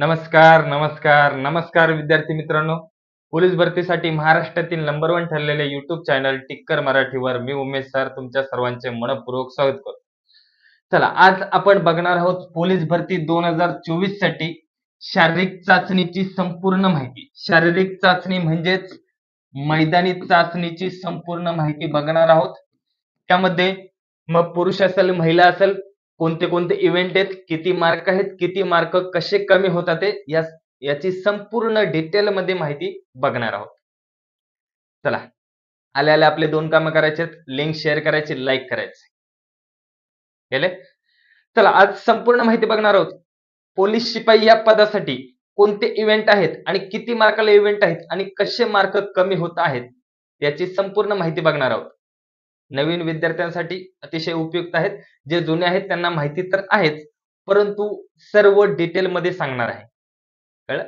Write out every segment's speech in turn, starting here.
नमस्कार नमस्कार नमस्कार विद्यार्थी मित्रांनो. पोलीस भरतीसाठी महाराष्ट्रातील नंबर वन ठरलेले युट्यूब चॅनल टिक्कर मराठीवर मी उमेश सर तुमच्या सर्वांचे मनपूर्वक स्वागत करतो. चला आज आपण बघणार आहोत पोलीस भरती दोन हजार चोवीससाठी शारीरिक चाचणीची संपूर्ण माहिती. शारीरिक चाचणी म्हणजेच मैदानी चाचणीची संपूर्ण माहिती बघणार आहोत. त्यामध्ये मग पुरुष असेल महिला असेल कोणते कोणते इव्हेंट आहेत किती मार्क आहेत किती मार्क कसे कमी होतात या याची संपूर्ण डिटेल मध्ये माहिती बघणार आहोत. चला आले आले आपले दोन कामं करायचे लिंक शेअर करायची लाईक करायचे. गेले? चला आज संपूर्ण माहिती बघणार आहोत. पोलीस शिपाई या पदासाठी कोणते इव्हेंट आहेत आणि किती मार्काला इव्हेंट आहेत आणि कसे मार्क कमी होत आहेत याची संपूर्ण माहिती बघणार आहोत. नवीन विद्यार्थ्यांसाठी अतिशय उपयुक्त आहेत. जे जुने आहेत त्यांना माहिती तर आहेच परंतु सर्व डिटेलमध्ये सांगणार आहे. कळलं?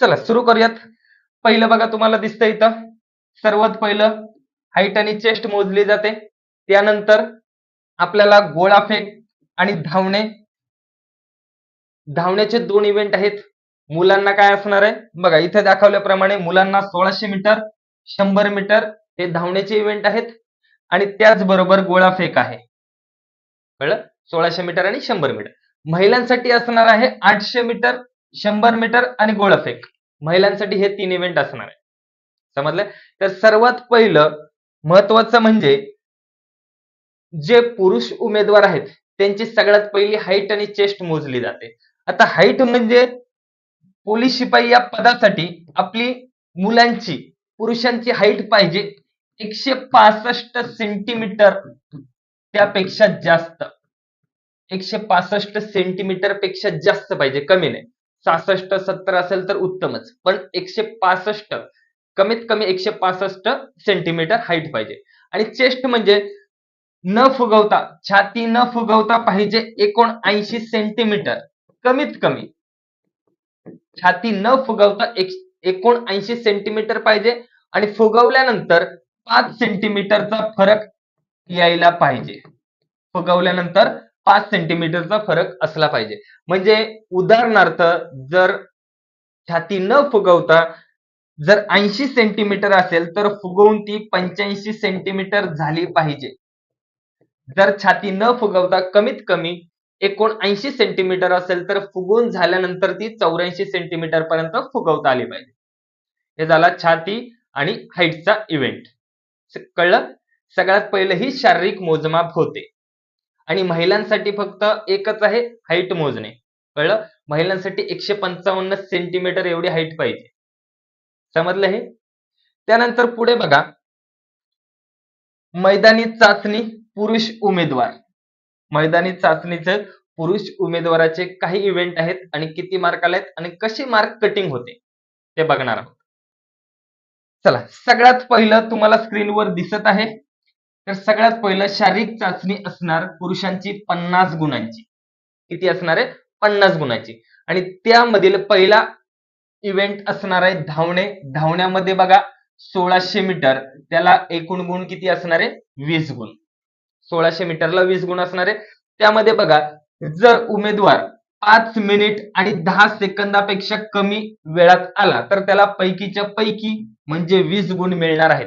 चला सुरू करूयात. पहिलं बघा तुम्हाला दिसतं इथं. सर्वात पहिलं हाईट आणि चेस्ट मोजली जाते. त्यानंतर आपल्याला गोळाफेक आणि धावणे. धावण्याचे दोन इव्हेंट आहेत. मुलांना काय असणार आहे? बघा इथे दाखवल्याप्रमाणे मुलांना सोळाशे मीटर शंभर मीटर हे धावण्याचे इव्हेंट आहेत. आणि त्याचबरोबर गोळाफेक आहे. कळलं? सोळाशे मीटर आणि शंभर मीटर. महिलांसाठी असणार आहे आठशे मीटर शंभर मीटर आणि गोळाफेक महिलांसाठी हे तीन इव्हेंट असणार आहे. समजलं? तर सर्वात पहिलं महत्वाचं म्हणजे जे पुरुष उमेदवार आहेत त्यांची सगळ्यात पहिली हाईट आणि चेस्ट मोजली जाते. आता हाईट म्हणजे पोलीस शिपाई या पदासाठी आपली मुलांची पुरुषांची हाईट पाहिजे एकशे पासष्ट सेंटीमीटर त्यापेक्षा जास्त. एकशे पासष्ट सेंटीमीटरपेक्षा जास्त पाहिजे कमी नाही. सहासष्ट सत्तर असेल तर उत्तमच. पण एकशे पासष्ट कमीत कमी एकशे पासष्ट सेंटीमीटर हाईट पाहिजे. आणि चेस्ट म्हणजे न फुगवता छाती न फुगवता पाहिजे एकोणऐंशी सेंटीमीटर कमीत कमी. छाती न फुगवता एकोणऐंशी सेंटीमीटर पाहिजे आणि फुगवल्यानंतर पाच सेंटीमीटरचा फरक यायला पाहिजे. फुगवल्यानंतर पाच सेंटीमीटरचा फरक असला पाहिजे. म्हणजे उदाहरणार्थ जर छाती न फुगवता जर ऐंशी सेंटीमीटर असेल तर फुगवून ती पंच्याऐंशी सेंटीमीटर झाली पाहिजे. जर छाती न फुगवता कमीत कमी एकोणऐंशी सेंटीमीटर असेल तर फुगवून झाल्यानंतर ती चौऱ्याऐंशी सेंटीमीटर पर्यंत फुगवता आली पाहिजे. हे झाला छाती आणि हाईटचा इव्हेंट कळलं? सगळ्यात पहिलं ही शारीरिक मोजमाप होते. आणि महिलांसाठी फक्त एकच आहे हाईट मोजणे. कळलं? महिलांसाठी एकशे पंचावन्न सेंटीमीटर एवढी हाईट पाहिजे. समजलं हे? त्यानंतर पुढे बघा. मैदानी चाचणी पुरुष उमेदवार. मैदानी चाचणीचे पुरुष उमेदवाराचे काही इव्हेंट आहेत आणि किती मार्क आले आहेत आणि कसे मार्क कटिंग होते ते बघणार आहोत. चला सगळ्यात पहिलं तुम्हाला स्क्रीनवर दिसत आहे. तर सगळ्यात पहिलं शारीरिक चाचणी असणार पुरुषांची पन्नास गुणांची. किती असणार आहे? पन्नास गुणांची. आणि त्यामधील पहिला इव्हेंट असणार आहे धावणे. धावण्यामध्ये बघा सोळाशे मीटर. त्याला एकूण गुण किती असणार आहे? वीस गुण. सोळाशे मीटरला वीस गुण असणार आहे. त्यामध्ये बघा जर उमेदवार पाच मिनिट आणि दहा सेकंदापेक्षा कमी वेळात आला तर त्याला पैकीच्या पैकी म्हणजे वीस गुण मिळणार आहेत.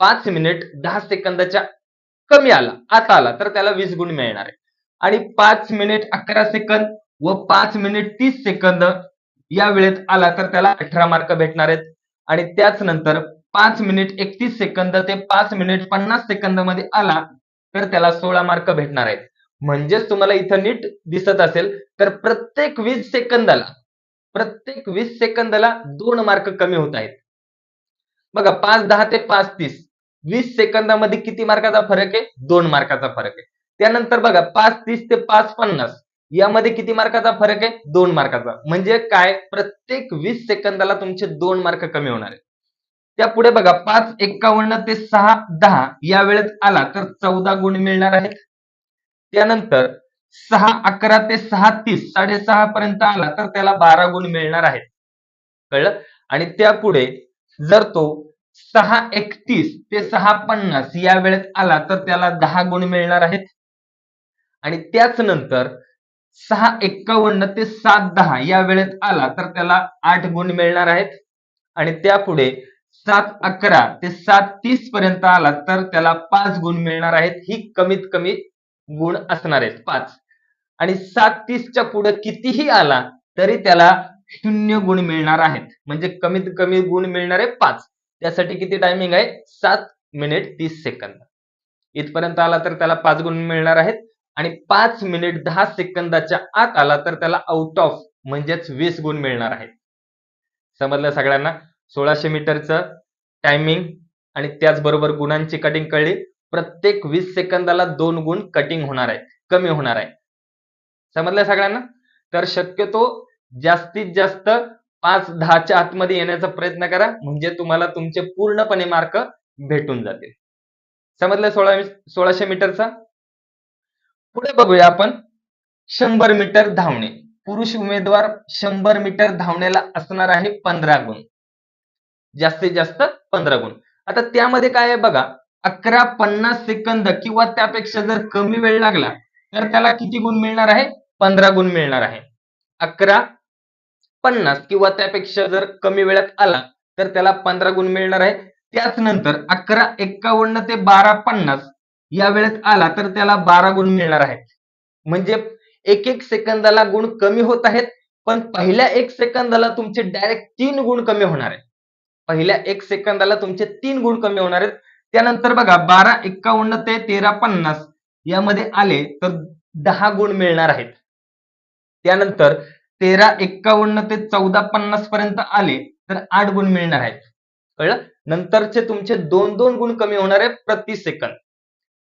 पाच मिनिट दहा सेकंदाच्या कमी आला आता आला तर त्याला वीस गुण मिळणार आहे आणि पाच मिनिट अकरा सेकंद व पाच मिनिट तीस सेकंद या वेळेत आला तर त्याला अठरा मार्क भेटणार आहेत. आणि त्याच नंतर पाच मिनिट एकतीस सेकंद ते पाच मिनिट पन्नास सेकंदमध्ये आला तर त्याला सोळा मार्क भेटणार आहेत. म्हणजेच तुम्हाला इथं नीट दिसत असेल तर प्रत्येक वीस सेकंदाला प्रत्येक वीस सेकंदाला दोन मार्क कमी होत आहेत. बघा पाच दहा ते पाच तीस वीस सेकंदामध्ये किती मार्काचा फरक आहे? दोन मार्काचा फरक आहे. त्यानंतर बघा पाच तीस ते पाच पन्नास यामध्ये किती मार्काचा फरक आहे? दोन मार्काचा म्हणजे काय? प्रत्येक वीस सेकंदाला तुमचे दोन मार्क कमी होणार आहेत. त्या पुढे बघा पाच एक्कावन्न ते सहा दहा या वेळेत आला तर चौदा गुण मिळणार आहेत. त्यानंतर सहा अकरा ते सहा तीस साडेसहा पर्यंत आला तर त्याला बारा गुण मिळणार आहेत. कळलं? आणि त्यापुढे जर तो सहा एकतीस ते सहा पन्नास या वेळेत आला तर त्याला दहा गुण मिळणार आहेत. आणि त्याच नंतर सहा एक्कावन्न ते सात दहा या वेळेत आला तर त्याला आठ गुण मिळणार आहेत. आणि त्यापुढे सात अकरा ते सात तीस पर्यंत आला तर त्याला पाच गुण मिळणार आहेत. ही कमीत कमी गुण असणार आहेत. पाच. आणि सात तीसच्या पुढे कितीही आला तरी त्याला शून्य गुण मिळणार आहेत. म्हणजे कमीत कमी गुण मिळणार आहे पाच. त्यासाठी किती टायमिंग आहे? सात मिनिट तीस सेकंद इथपर्यंत आला तर त्याला पाच गुण मिळणार आहेत. आणि पाच मिनिट दहा सेकंदाच्या आत आला तर त्याला आउट ऑफ म्हणजेच वीस गुण मिळणार आहेत. समजलं सगळ्यांना? सोळाशे मीटरचं टायमिंग आणि त्याचबरोबर गुणांची कटिंग कळली. प्रत्येक वीस सेकंदाला दोन गुण कटिंग होणार आहे कमी होणार आहे. समजलं सगळ्यांना? तर शक्यतो जास्तीत जास्त पाच दहाच्या आतमध्ये येण्याचा प्रयत्न करा म्हणजे तुम्हाला तुमचे पूर्णपणे मार्क भेटून जातील. समजलं सोळा सोळाशे मीटरचा? पुढे बघूया आपण शंभर मीटर धावणे. पुरुष उमेदवार शंभर मीटर धावण्याला असणार आहे पंधरा गुण. जास्तीत जास्त पंधरा गुण. आता त्यामध्ये काय आहे बघा अकरा पन्नास सेकंद किंवा त्यापेक्षा जर कमी वेळ लागला तर त्याला किती गुण मिळणार आहे? पंधरा गुण मिळणार आहे. अकरा पन्नास किंवा त्यापेक्षा जर कमी वेळात आला तर त्याला पंधरा गुण मिळणार आहे. त्याच नंतर अकरा एक्कावन्न ते बारा पन्नास या वेळेत आला तर त्याला बारा गुण मिळणार आहेत. म्हणजे एक एक सेकंदाला गुण कमी होत आहेत पण पहिल्या एक सेकंदाला तुमचे डायरेक्ट तीन गुण कमी होणार आहेत. पहिल्या एक सेकंदाला तुमचे तीन गुण कमी होणार आहेत त्यानंतर बघा बारा एक्कावन्न ते तेरा पन्नास यामध्ये आले तर दहा गुण मिळणार आहेत. त्यानंतर तेरा एक्कावन्न ते चौदा पन्नास पर्यंत आले तर आठ गुण मिळणार आहेत. कळलं? नंतरचे तुमचे दोन दोन गुण कमी होणार आहे प्रति सेकंद.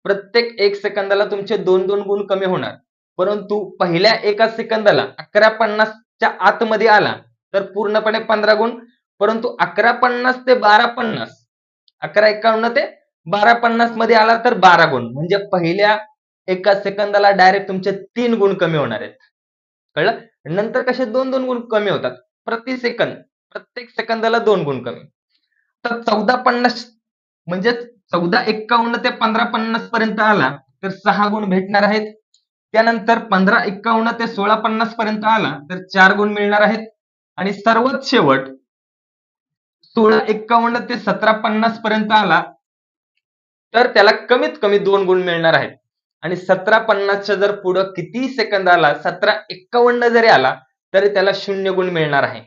प्रत्येक एक सेकंदाला तुमचे दोन दोन गुण कमी होणार. परंतु पहिल्या एका सेकंदाला अकरा पन्नासच्या आतमध्ये आला तर पूर्णपणे पंधरा गुण. परंतु अकरा पन्नास ते बारा पन्नास अकरा एकावन्न ते बारा पन्नासमध्ये आला तर बारा गुण. म्हणजे पहिल्या एका सेकंदाला डायरेक्ट तुमचे तीन गुण कमी होणार आहेत. कळलं? नंतर कसे दोन दोन गुण कमी होतात? प्रति सेकंद. प्रत्येक सेकंदाला दोन गुण कमी. तर चौदा पन्नास म्हणजे चौदा एक्कावन्न ते पंधरा पन्नास पर्यंत आला तर सहा गुण भेटणार आहेत. त्यानंतर पंधरा एक्कावन्न ते सोळा पन्नास पर्यंत आला तर चार गुण मिळणार आहेत. आणि सर्वात शेवट सोळा एक्कावन्न ते सतरा पन्नास पर्यंत आला तर त्याला कमीत कमी दोन गुण मिळणार आहेत. आणि सतरा पन्नासच्या जर पुढं किती सेकंद आला सतरा एक्कावन्न जरी आला तरी त्याला शून्य गुण मिळणार आहे.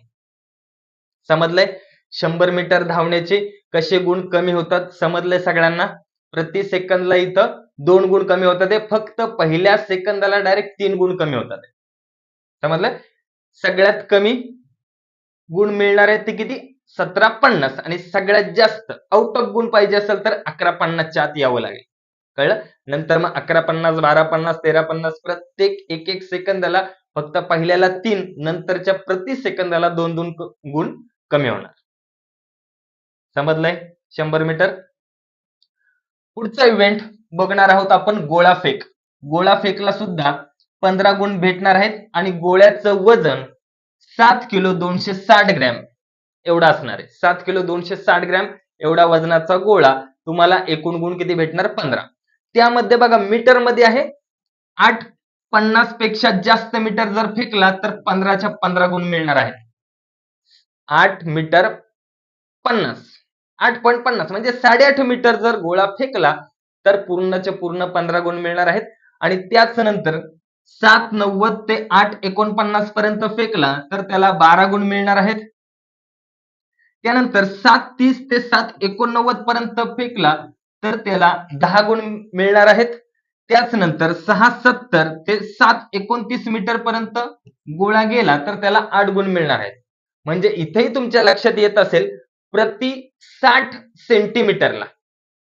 समजलंय? शंभर मीटर धावण्याचे कसे गुण कमी होतात समजलंय सगळ्यांना? प्रति सेकंदला इथं दोन गुण कमी होतात हे फक्त पहिल्या सेकंदाला डायरेक्ट तीन गुण कमी होतात समजलं? सगळ्यात कमी गुण मिळणार आहेत ते किती? सतरा पन्नास आणि सगळ्यात जास्त आउट ऑफ गुण पाहिजे असेल तर अकरा पन्नासच्या आत यावं लागेल. कळलं? नंतर मग अकरा पन्नास बारा पन्नास तेरा पन्नास प्रत्येक एक एक सेकंदाला फक्त पहिल्याला तीन नंतरच्या प्रति सेकंदाला दोन दोन गुण कमी होणार. समजलंय? शंभर मीटर? पुढचा इव्हेंट बघणार आहोत आपण गोळा फेक. गोळा फेकला सुद्धा पंधरा गुण भेटणार आहेत आणि गोळ्याचं वजन सात किलो दोनशे साठ ग्रॅम. एवढा असणार आहे. सात किलो दोनशे साठ ग्रॅम एवढा वजनाचा गोळा तुम्हाला एकूण गुण किती भेटणार? पंधरा. त्यामध्ये बघा मीटरमध्ये आहे. आठ पन्नासपेक्षा जास्त मीटर जर फेकला तर पंधराच्या पंधरा गुण मिळणार आहेत. आठ मीटर पन्नास. आठ पॉईंट पन्नास म्हणजे साडेआठ मीटर जर गोळा फेकला तर पूर्णचे पूर्ण पंधरा गुण मिळणार आहेत. आणि त्याच नंतर सात नव्वद ते आठ एकोणपन्नास पर्यंत फेकला तर त्याला बारा गुण मिळणार आहेत. त्यानंतर सात तीस ते सात एकोणनव्वद पर्यंत फेकला तर त्याला दहा गुण मिळणार आहेत. त्याच नंतर सहा सत्तर ते सात एकोणतीस मीटर पर्यंत गोळा गेला तर त्याला आठ गुण मिळणार आहेत. म्हणजे इथेही तुमच्या लक्षात येत असेल प्रति साठ सेंटीमीटरला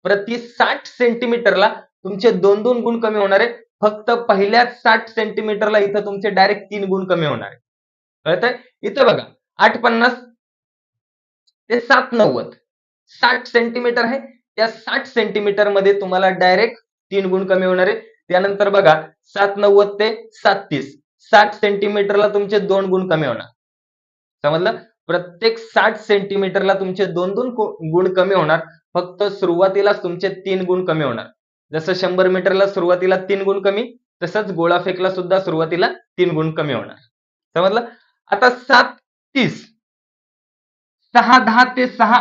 प्रति साठ सेंटीमीटरला तुमचे दोन दोन गुण कमी होणार आहे फक्त पहिल्या साठ सेंटीमीटरला इथं तुमचे डायरेक्ट तीन गुण कमी होणार आहे कळतंय? इथं बघा आठ पन्नास ते सात नव्वद. साठ सेंटीमीटर आहे. त्या साठ सेंटीमीटरमध्ये तुम्हाला डायरेक्ट तीन गुण कमी होणार आहे. त्यानंतर बघा सात नव्वद ते सात तीस साठ सेंटीमीटरला तुमचे दोन गुण कमी होणार. समजलं? प्रत्येक साठ सेंटीमीटरला तुमचे दोन दोन गुण कमी होणार. फक्त सुरुवातीलाच तुमचे तीन गुण कमी होणार. जसं शंभर मीटरला सुरुवातीला तीन गुण कमी तसंच गोळा फेकला सुद्धा सुरुवातीला तीन गुण कमी होणार. समजलं? आता सात तीस सहा दहा ते सहा.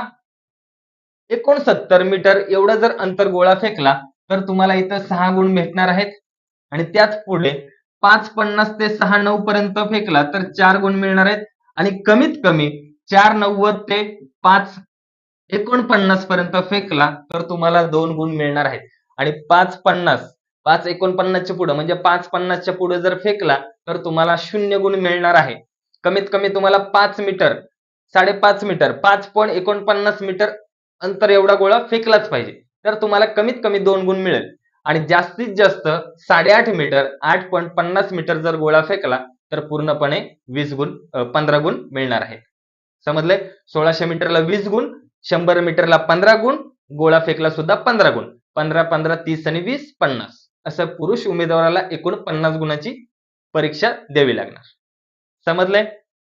एकोणसत्तर मीटर एवढं जर अंतर गोळा फेकला तर तुम्हाला इथं सहा गुण भेटणार आहेत. आणि त्याच पुढे पाच पन्नास ते सहा नऊ पर्यंत फेकला तर चार गुण मिळणार आहेत. आणि कमीत कमी चार नव्वद ते पाच एकोणपन्नास पर्यंत फेकला तर तुम्हाला दोन गुण मिळणार आहेत. आणि पाच पन्नास पाच एकोणपन्नासच्या पुढे म्हणजे पाच पन्नासच्या पुढे जर फेकला तर तुम्हाला शून्य गुण मिळणार आहे. कमीत कमी तुम्हाला पाच मीटर साडेपाच मीटर पाच पॉईंट एकोणपन्नास मीटर अंतर एवढा गोळा फेकलाच पाहिजे. तर तुम्हाला कमीत कमी दोन गुण मिळेल. आणि जास्तीत जास्त साडेआठ मीटर आठ पॉईंट पन्नास मीटर जर गोळा फेकला तर पूर्णपणे वीस गुण पंधरा गुण मिळणार आहे. समजले सोळाशे मीटरला वीस गुण शंभर मीटरला पंधरा गुण गोळा फेकला सुद्धा पंधरा गुण. पंधरा पंधरा तीस आणि वीस पन्नास. असं पुरुष उमेदवाराला एकूण पन्नास गुणाची परीक्षा द्यावी लागणार. समजलंय?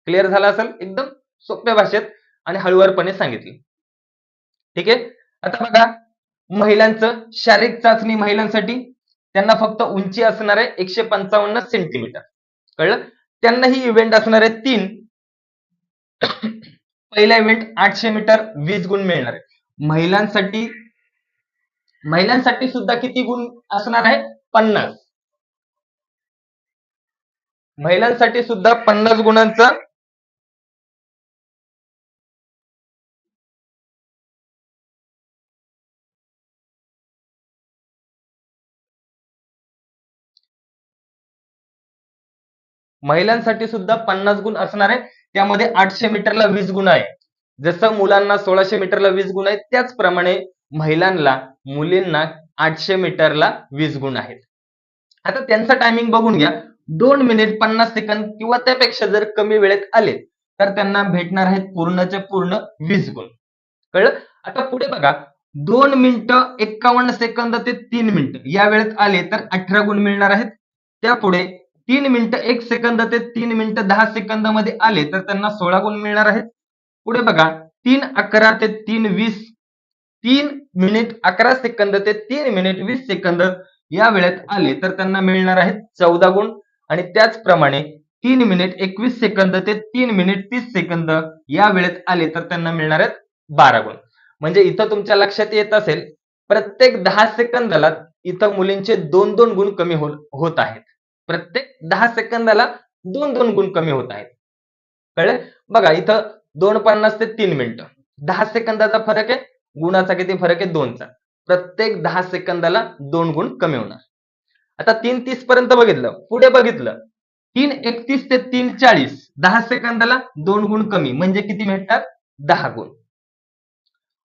क्लिअर झालं असेल? एकदम? सोप्या भाषेत आणि हळूवारपणे सांगितली. ठीक आहे? आता बघा महिलांचं शारीरिक चाचणी महिलांसाठी त्यांना फक्त उंची असणार आहे एकशे पंचावन्न सेंटीमीटर कळलं? त्यांना ही इव्हेंट असणार आहे तीन. पहिला इव्हेंट आठशे मीटर वीस गुण मिळणार आहे. महिलांसाठी महिलांसाठी सुद्धा किती गुण असणार आहे? पन्नास. महिलांसाठी सुद्धा पन्नास गुणांचा महिलांसाठी सुद्धा पन्नास गुण असणार आहे. त्यामध्ये आठशे मीटरला वीस गुण आहे. जसं मुलांना सोळाशे मीटरला वीस गुण आहेत त्याचप्रमाणे महिलांना मुलींना आठशे मीटरला वीस गुण आहेत. आता त्यांचा टायमिंग बघून घ्या. दोन मिनिट पन्नास सेकंद किंवा त्यापेक्षा जर कमी वेळेत आले तर त्यांना भेटणार आहेत पूर्णचे पूर्ण वीस गुण. कळलं? आता पुढे बघा. दोन मिनिटं एक्कावन्न सेकंद ते तीन मिनिटं. या वेळेत आले तर अठरा गुण मिळणार आहेत. त्यापुढे तीन मिनिटं एक सेकंद ते तीन मिनिटं दहा सेकंदमध्ये आले तर त्यांना सोळा गुण मिळणार आहेत. पुढे बघा तीन अकरा ते तीन वीस तीन मिनिट अकरा सेकंद ते तीन मिनिट वीस सेकंद या वेळेत आले तर त्यांना मिळणार आहेत चौदा गुण. आणि त्याचप्रमाणे तीन मिनिट एकवीस सेकंद ते तीन मिनिट तीस सेकंद या वेळेत आले तर त्यांना मिळणार आहेत बारा गुण. म्हणजे इथं तुमच्या लक्षात येत असेल प्रत्येक दहा सेकंदाला इथं मुलींचे दोन दोन गुण कमी होत आहेत. प्रत्येक दहा सेकंदाला दोन दोन गुण कमी होत आहेत. कळले? बघा इथं दोन पन्नास ते तीन मिनिटं. दहा सेकंदाचा फरक आहे गुणाचा किती फरक आहे? दोनचा. प्रत्येक दहा सेकंदाला दोन गुण कमी होणार. आता तीन तीस पर्यंत बघितलं. पुढे बघितलं. तीन एकतीस ते तीन चाळीस. दहा सेकंदाला दोन गुण कमी. म्हणजे किती भेटतात दहा गुण.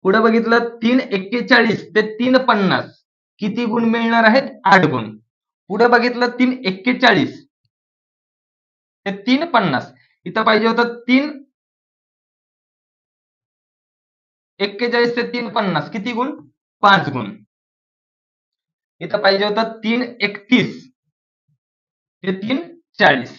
पुढे बघितलं तीन एक्केचाळीस ते तीन पन्नास. किती गुण मिळणार आहेत? आठ गुण. पुढे बघितलं तीन एक्केचाळीस. ते तीन पन्नास. इथं पाहिजे होतं तीन एक्केचाळीस ते तीन पन्नास. किती गुण? पाच गुण. इथं पाहिजे होतं तीन एकतीस. ते तीन चाळीस.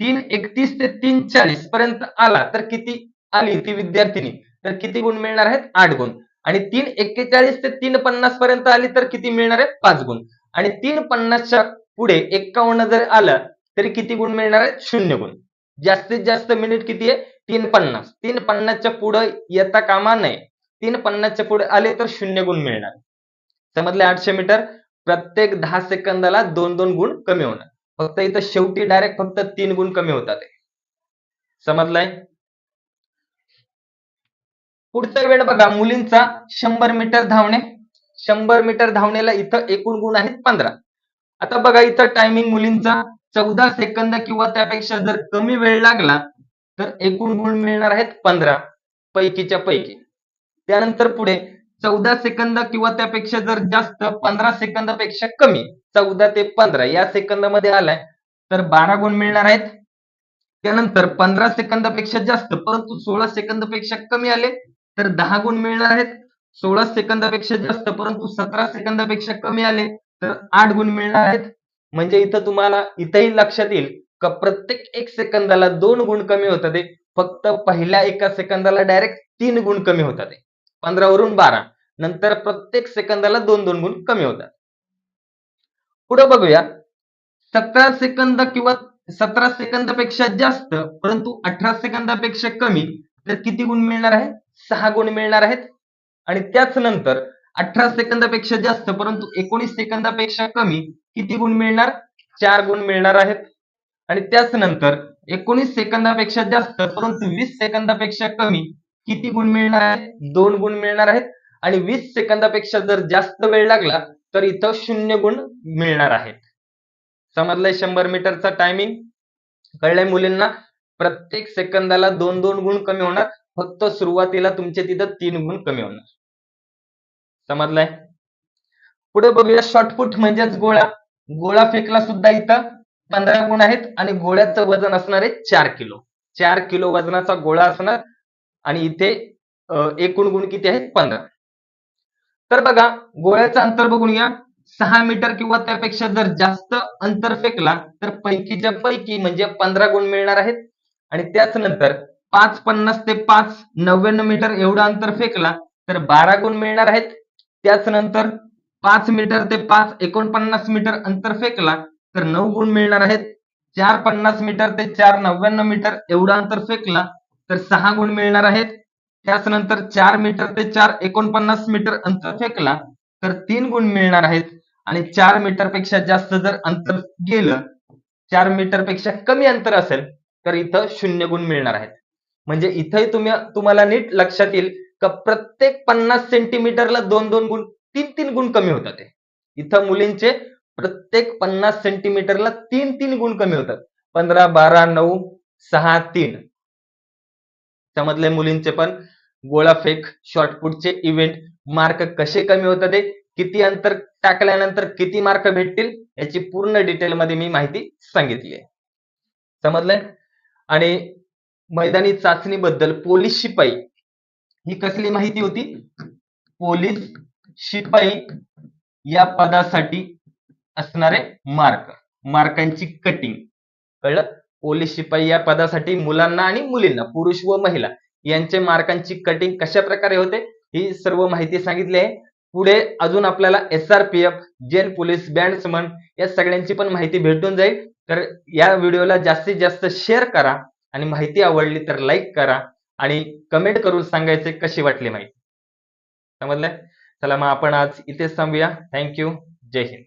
तीन एकतीस ते तीन चाळीस पर्यंत आला तर किती आली ती विद्यार्थिनी? तर किती गुण मिळणार आहेत? आठ गुण. आणि तीन एक्केचाळीस ते तीन पन्नास पर्यंत आली तर किती मिळणार आहेत? पाच गुण. आणि तीन पन्नासच्या पुढे एक्कावन्न जर आलं तरी किती गुण मिळणार आहे शून्य गुण. जास्तीत जास्त मिनिट किती आहे? तीन पन्नास. तीन पन्नासच्या पुढे येता कामा नये. तीन पन्नासच्या पुढे आले तर शून्य गुण मिळणार. समजले आठशे मीटर? प्रत्येक दहा सेकंदाला दोन दोन गुण कमी होणार. फक्त इथं शेवटी डायरेक्ट फक्त तीन गुण कमी होतात. समजलाय? पुढचा वेळ बघा. मुलींचा शंभर मीटर धावणे. शंभर मीटर धावण्याला इथं एकूण गुण आहेत पंधरा. आता बघा इथं टायमिंग मुलींचा चौदा सेकंद किंवा त्यापेक्षा जर कमी वेळ लागला तर एकूण गुण मिळणार आहेत पंधरा पैकीच्या पैकी. त्यानंतर पुढे चौदा सेकंद किंवा त्यापेक्षा जर जास्त पंधरा सेकंदापेक्षा कमी चौदा ते पंधरा या सेकंदामध्ये आलाय तर बारा गुण मिळणार आहेत. त्यानंतर पंधरा सेकंदापेक्षा जास्त परंतु सोळा सेकंदापेक्षा कमी आले तर दहा गुण मिळणार आहेत. सोळा सेकंदापेक्षा जास्त परंतु सतरा सेकंदापेक्षा कमी आले तर आठ गुण मिळणार आहेत. म्हणजे इथं तुम्हाला इथंही लक्षात येईल का प्रत्येक एक सेकंदाला दोन गुण कमी होतात फक्त पहिल्या एका सेकंदाला डायरेक्ट तीन गुण कमी होतात पंधरावरून बारा नंतर प्रत्येक सेकंदाला दोन दोन गुण कमी होतात. पुढे बघूया. सतरा सेकंद किंवा सतरा सेकंदापेक्षा जास्त परंतु अठरा सेकंदापेक्षा कमी तर किती गुण मिळणार आहे सहा गुण मिळणार आहेत. आणि त्याच नंतर अठरा सेकंदापेक्षा जास्त परंतु एकोणीस सेकंदापेक्षा कमी किती गुण मिळणार? चार गुण मिळणार आहेत. आणि त्याच नंतर एकोणीस सेकंदापेक्षा जास्त परंतु वीस सेकंदापेक्षा कमी किती गुण मिळणार आहेत? दोन गुण मिळणार आहेत. आणि वीस सेकंदापेक्षा जर जास्त वेळ लागला तर इथं शून्य गुण मिळणार आहेत. समजलंय शंभर मीटरचा टायमिंग कळलंय मुलींना? प्रत्येक सेकंदाला दोन दोन गुण कमी होणार. फक्त सुरुवातीला तुमचे तिथं तीन गुण कमी होणार. समजलंय? पुढे बघूया शॉर्टपुट म्हणजेच गोळा. गोळा फेकला सुद्धा इथं पंधरा गुण आहेत आणि गोळ्याचं वजन असणार आहे चार किलो. चार किलो वजनाचा गोळा असणार आणि इथे एकूण गुण किती आहेत? पंधरा. तर बघा गोळ्याचं अंतर बघून घ्या. सहा मीटर किंवा त्यापेक्षा जर जास्त अंतर फेकला तर पैकीच्या पैकी म्हणजे पंधरा गुण मिळणार आहेत. आणि त्याच नंतर पाच पन्नास ते पाच नव्याण्णव मीटर एवढं अंतर फेकला तर बारा गुण मिळणार आहेत. त्याच नंतर पाच मीटर ते पाच एकोणपन्नास मीटर अंतर फेकला तर नऊ गुण मिळणार आहेत. चार पन्नास मीटर ते चार नव्याण्णव मीटर एवढं अंतर फेकला तर सहा गुण मिळणार आहेत. त्याच नंतर चार मीटर ते चार एकोणपन्नास मीटर अंतर फेकला तर तीन गुण मिळणार आहेत. आणि चार मीटरपेक्षा जास्त जर अंतर गेलं चार मीटरपेक्षा कमी अंतर असेल तर इथं शून्य गुण मिळणार आहेत. म्हणजे इथंही तुम्ही तुम्हाला नीट लक्षात येईल का प्रत्येक पन्नास सेंटीमीटरला दोन दोन गुण तीन तीन गुण कमी होतात ते. इथं मुलींचे प्रत्येक पन्नास सेंटीमीटरला तीन तीन गुण कमी होतात. पंधरा बारा नऊ सहा तीन. समजले मुलींचे पण गोळाफेक शॉर्टपुटचे इव्हेंट मार्क कसे कमी होतात ते किती अंतर टाकल्यानंतर किती मार्क भेटतील याची पूर्ण डिटेलमध्ये मी माहिती सांगितली आहे. समजलंय? आणि मैदानी चाचणी बद्दल पोलीस शिपाई. ही कसली माहिती होती? पोलीस शिपाई या पदासाठी असणारे मार्क. मार्कांची कटिंग कळलं? पोलीस शिपाई या पदासाठी मुलांना आणि मुलींना पुरुष व महिला यांचे मार्कांची कटिंग कशा प्रकारे होते? ही सर्व माहिती सांगितली आहे. पुढे अजून आपल्याला S R P F jail police bandsman या सगळ्यांची पण माहिती भेटून जाईल. तर या व्हिडिओला जास्तीत जास्त शेअर करा. आणि माहिती आवडली तर लाईक करा आणि कमेंट करून सांगायचे कशी वाटली माहिती. समजलंय? चला मग आपण आज इथेच थांबूया. Thank you Jai Hind.